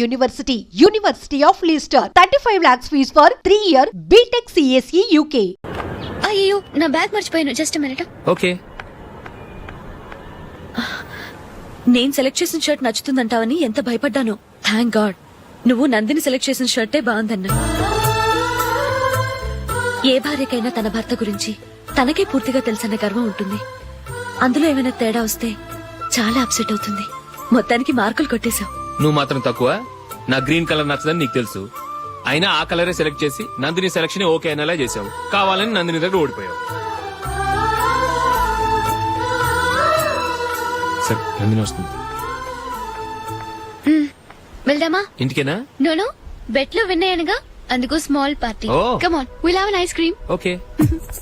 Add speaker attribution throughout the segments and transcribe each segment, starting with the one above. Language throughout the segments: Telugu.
Speaker 1: University, University of Leicester, 35 lakhs fees for 3 year BTech CSE UK.
Speaker 2: అయ్యో నా బ్యాగ్ మర్చిపోయాను. జస్ట్ మినిట్
Speaker 3: ఓకే
Speaker 4: నేను సెలెక్ట్ చేసిన షర్ట్ నచ్చుతుందంటావని ఎంత భయపడ్డాను. థ్యాంక్ గాడ్ నువ్వు నందిని సెలెక్ట్ చేసిన షర్టే బాగుందన్నా. ఏ భార్యకైనా తన భర్త గురించి తనకే పూర్తిగా తెలుసన్న గర్వం ఉంటుంది. అందులో ఏమైనా తేడా వస్తే చాలా అప్సెట్ అవుతుంది. మొత్తానికి మార్కులు కొట్టేశావు.
Speaker 3: నువ్వు మాత్రం తక్కువ. నా గ్రీన్ కలర్ నచ్చదని నీకు తెలుసు. అయినా ఆ కలరే సెలెక్ట్ చేసి నందిని సెలక్షన్ ఓకే అనేలా చేసావు. కావాలని నందిని దగ్గర ఓడిపోయావు. సరే నందిని వస్తుంది.
Speaker 2: వెళ్దామా?
Speaker 3: ఇంటికేనా?
Speaker 2: నోను బెట్లో విన్నాయనగా అందుకు small party.
Speaker 3: Oh.
Speaker 2: Come on will have ice cream
Speaker 3: okay.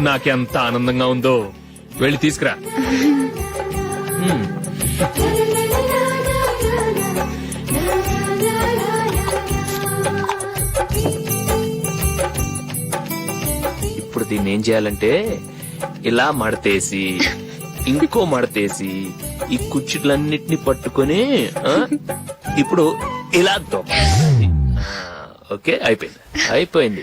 Speaker 3: నాకెంత ఆనందంగా ఉందో. వెళ్ళి తీసుకురా. హ్మ్. ఇప్పుడు దీన్ని ఏం చేయాలంటే ఇలా మడతేసి ఇంకో మడతేసి ఈ కుర్చీలన్నిటిని పట్టుకొని ఆ, ఇప్పుడు ఇలా ఓకే అయిపోయింది. అయిపోయింది.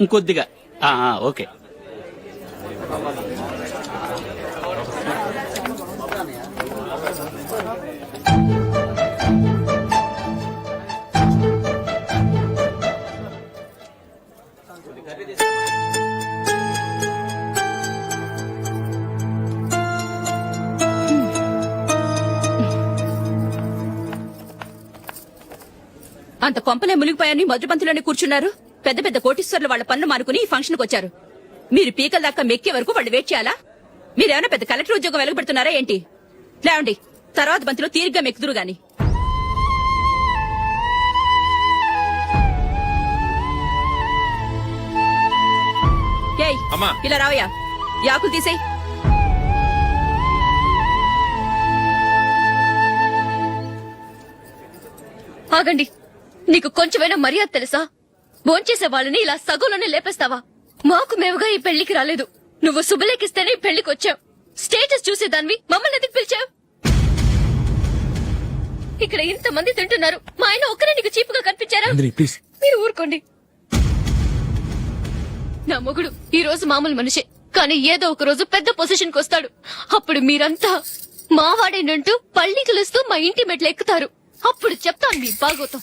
Speaker 5: ఇంకొద్దిగా. ఓకే.
Speaker 6: అంత కొంపలే మునిగిపోయాని మొదటి కూర్చున్నారు. పెద్ద పెద్ద కోటీశ్వర్లు వాళ్ళ పనులు మానుకుని ఈ ఫంక్షన్కు వచ్చారు. మీరు పీకల దాకా మెక్కే వరకు వాళ్ళు వెయిట్ చేయాలా? మీరేమైనా పెద్ద కలెక్టర్ ఉద్యోగం వెలగబెడుతున్నారా ఏంటి? లేవండి తర్వాత బంతిలో తీరిగ్గా మెక్కుదురు గాని. ఇలా రావయ్యా. యాకులు తీసేయ్.
Speaker 2: ఆగండి నీకు కొంచెమైనా మర్యాద తెలుసా? భోంచేసే వాళ్ళని ఇలా సగంలోనే లేపేస్తావా? మాకు మేముగా ఈ పెళ్ళికి రాలేదు. నువ్వు శుభలేఖిస్తేనే పెళ్ళికి వచ్చావు. స్టేటస్ చూసేదానివి మమ్మల్ని ఎందుకు పిలిచావు? ఇక్కడ ఇంతమంది తింటున్నారు. మా ఆయన ఒక్కరే నీకు చీపుగా కనిపించారా?
Speaker 3: ప్లీజ్.
Speaker 2: మీరు ఊరుకోండి. నా మొగుడు ఈ రోజు మామూలు మనిషే కానీ ఏదో ఒక రోజు పెద్ద పొజిషన్కి వస్తాడు. అప్పుడు మీరంతా మావాడేనంటూ పళ్ళి కలుస్తూ మా ఇంటి మెట్లు ఎక్కుతారు. అప్పుడు చెప్తాను మీ బాగోతాం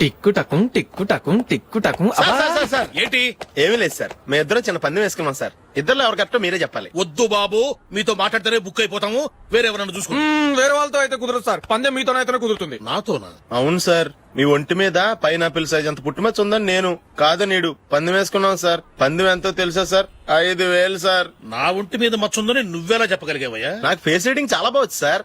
Speaker 3: టిక్కు టకుం టిక్కు టకుం టిక్కు టకుం
Speaker 7: సార్, సార్, సార్, సార్.
Speaker 8: ఏంటి?
Speaker 7: ఏమీ లేదు సార్. మేము ఇద్దరం చిన్న పందెం వేసుకున్నాం సార్. ఇద్దరు ఎవరు కరెక్టో మీరే చెప్పాలి.
Speaker 8: వద్దు బాబు మీతో మాట్లాడితేనే బుక్ అయిపోతాము. వేరెవరన్నా చూసుకుంటాం
Speaker 3: వేరే వాళ్ళతో అయితే కుదరదు సార్. పందెం మీతోనైతేనే కుదురుతుంది.
Speaker 8: నాతోనా?
Speaker 7: అవును సార్. మీ ఒంటి మీద పైనాపిల్ సైజ్ అంత పుట్టుమచ్చ ఉందని నేను కాదు నీడు పందెం వేసుకున్నాం సార్. పందెం ఎంతో తెలుసా సార్? ఐదు వేలు సార్.
Speaker 8: నా ఒంటి మీద మచ్చుందని నువ్వెలా చెప్పగలిగావయ్యా?
Speaker 7: నాకు ఫేస్ రీడింగ్ చాలా బాగుంది సార్.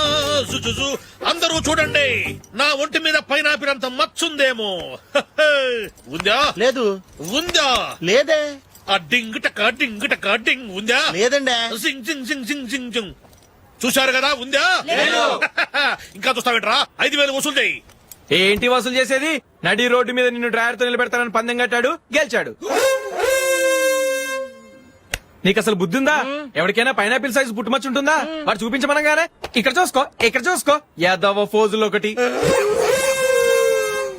Speaker 8: అందరూ చూడండి. నా ఒంటి మీద పైనాపినంత మచ్చుందేమో. ఉందా?
Speaker 7: లేదు.
Speaker 8: ఉందా?
Speaker 7: లేదే.
Speaker 8: ఆ డింగ్ టక డింగ్ టక డింగ్ ఉందా?
Speaker 7: లేదండి.
Speaker 8: సింగ్ సింగ్ సింగ్ సింగ్ సింగ్ సింగ్. చూశారు కదా ఉందా? ఇంకా చూస్తావేంట్రా? ఐదు వేలు వసూలు చేయి.
Speaker 3: ఏంటి వసూలు చేసేది? నడి రోడ్డు మీద నిన్ను డ్రైవర్తో నిలబెడతానని పందెం కట్టాడు గెలిచాడు. నీకు అసలు బుద్ధి ఉందా ఎవరికైనా పైనాపిల్ సైజ్ పుట్టుమచ్చు ఉంటుందా వాడు చూపించమనగానే ఇక్కడ చూసుకో ఇక్కడ చూసుకో యాదవ ఫోజులు ఒకటి